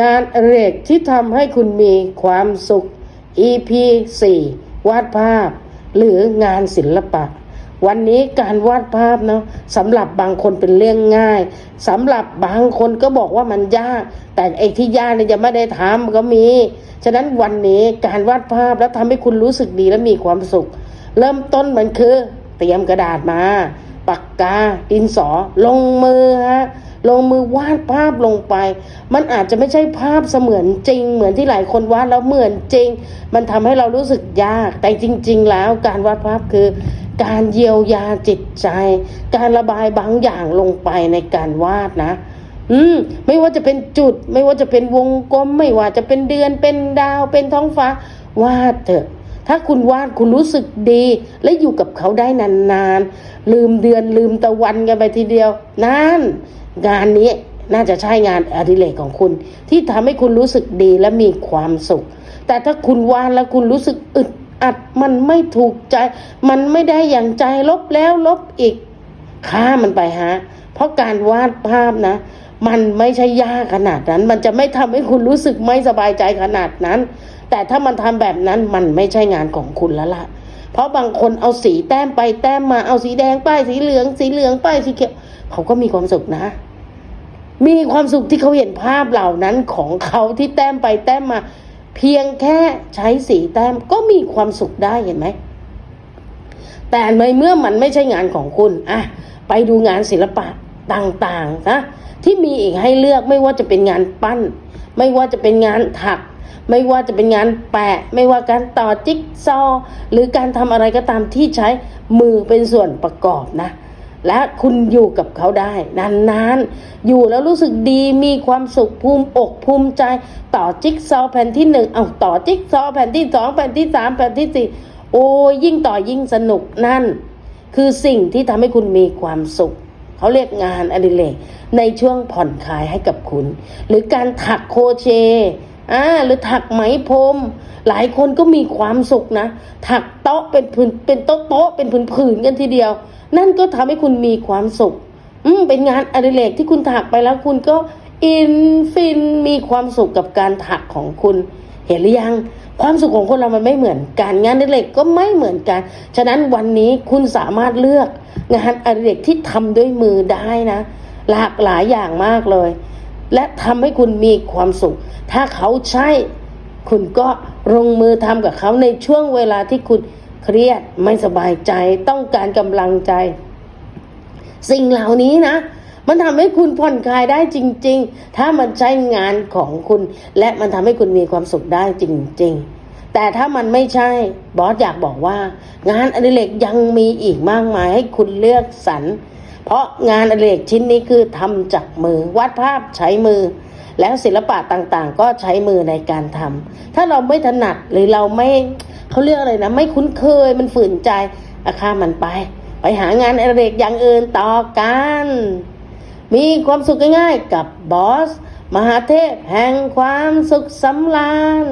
งานอเรกที่ทำให้คุณมีความสุข EP 4 วาดภาพ หรืองานศิลปะ วันนี้การวาดภาพเนาะสำหรับบางคนเป็นเรื่องง่ายสำหรับบางคนก็บอกว่ามันยาก แต่ไอ้ที่ยากเนี่ยจะไม่ได้ทำก็มี ฉะนั้นวันนี้การวาดภาพแล้วทำให้คุณรู้สึกดีและมีความสุข เริ่มต้นมันคือ เตรียมกระดาษมาปากกาดินสอลงมือฮะ ลงมือวาดภาพลงไป มันอาจจะไม่ใช่ภาพเสมือนจริง เหมือนที่หลายคนวาดแล้วเหมือนจริง มันทำให้เรารู้สึกยาก แต่จริง ๆ แล้วการวาดภาพคือ การเยียวยาจิตใจ การระบายบางอย่างลงไปในการวาดนะอืมไม่ว่าจะเป็นจุด ไม่ว่าจะเป็นวงกลม ไม่ว่าจะเป็นเดือนเป็นดาวเป็นท้องฟ้าวาดเถอะ ถ้าคุณวาดคุณรู้สึกดี และอยู่กับเขาได้นานๆ ลืมเดือนลืมตะวันกันไปทีเดียว นั่น งานนี้น่าจะใช่งานอดิเรกของคุณ ที่ทำให้คุณรู้สึกดีและมีความสุข แต่ถ้าคุณวาดแล้วคุณรู้สึกอึดอัดมันไม่ถูกใจ มันไม่ได้อย่างใจลบแล้วลบอีก ฆ่ามันไปฮะ เพราะการวาดภาพนะ มันไม่ใช่ยากขนาดนั้น มันจะไม่ทำให้คุณรู้สึกไม่สบายใจขนาดนั้น แต่ถ้ามันทำแบบนั้นมันไม่ใช่งานของคุณแล้วล่ะ เพราะบางคนเอาสีแต้มไปแต้มมาเอาสีแดงป้ายสีเหลือง สีเหลืองป้ายสีเขียวเขาก็มีความสุขนะ มีความสุขที่เขาเห็นภาพเหล่านั้นของเขาที่แต้มไปแต้มมา เพียงแค่ใช้สีแต้มก็มีความสุขได้เห็นไหมแต่ในเมื่อมันไม่ใช่งานของคุณอะไปดูงานศิลปะ ต่างๆนะที่มีอีกให้เลือกไม่ว่าจะเป็นงานปั้น ไม่ว่าจะเป็นงานถัก ไม่ว่าจะเป็นงานแปะ ไม่ว่าการต่อจิ๊กซอ หรือการทำอะไรก็ตามที่ใช้มือเป็นส่วนประกอบนะ และคุณอยู่กับเขาได้ นานๆ อยู่แล้วรู้สึกดีมีความสุขภูมิอกภูมิใจ ต่อจิ๊กซอแผ่นที่หนึ่งเอาต่อจิ๊กซอแผ่นที่สองแผ่นที่สามแผ่นที่สี่โอ้ยิ่งต่อยิ่งสนุกนั่น คือสิ่งที่ทำให้คุณมีความสุข เขาเรียกงานอดิเรกในช่วงผ่อนคลายให้กับคุณ หรือการถักโครเชอ่าหรือถักไหมพรม หลายคนก็มีความสุขนะ ถักโต๊ะเป็นผืนเป็นโต๊ะโต๊ะเป็นผืนผืนกันทีเดียว นั่นก็ทำให้คุณมีความสุข อืมเป็นงานอดิเรกที่คุณถักไปแล้วคุณก็อินฟินมีความสุขกับการถักของคุณ เห็นหรือยัง ความสุขของคนเรามันไม่เหมือนกันงานอดิเรกก็ไม่เหมือนกัน ฉะนั้นวันนี้คุณสามารถเลือกงานอดิเรกที่ทำด้วยมือได้นะ หลากหลายอย่างมากเลย และทำให้คุณมีความสุข ถ้าเขาใช่ คุณก็ลงมือทำกับเขาในช่วงเวลาที่คุณเครียดไม่สบายใจต้องการกำลังใจ สิ่งเหล่านี้นะ มันทำให้คุณผ่อนคลายได้จริง ๆ ถ้ามันใช้งานของคุณ และมันทำให้คุณมีความสุขได้จริง ๆ แต่ถ้ามันไม่ใช่บอสอยากบอกว่า งานอดิเรกยังมีอีกมากมายให้คุณเลือกสรรเพราะงานอดิเรกชิ้นนี้คือทำจากมือวาดภาพใช้มือ แล้วศิลปะต่างๆ ก็ใช้มือในการทำถ้าเราไม่ถนัดหรือเราไม่เขาเรียกอะไรนะ ไม่คุ้นเคยมันฝืนใจอาค่ามันไป ไปหางานอดิเรกอย่างอื่นต่อกัน มีความสุขง่ายๆกับบอส มหาเทพแห่งความสุขสำราญ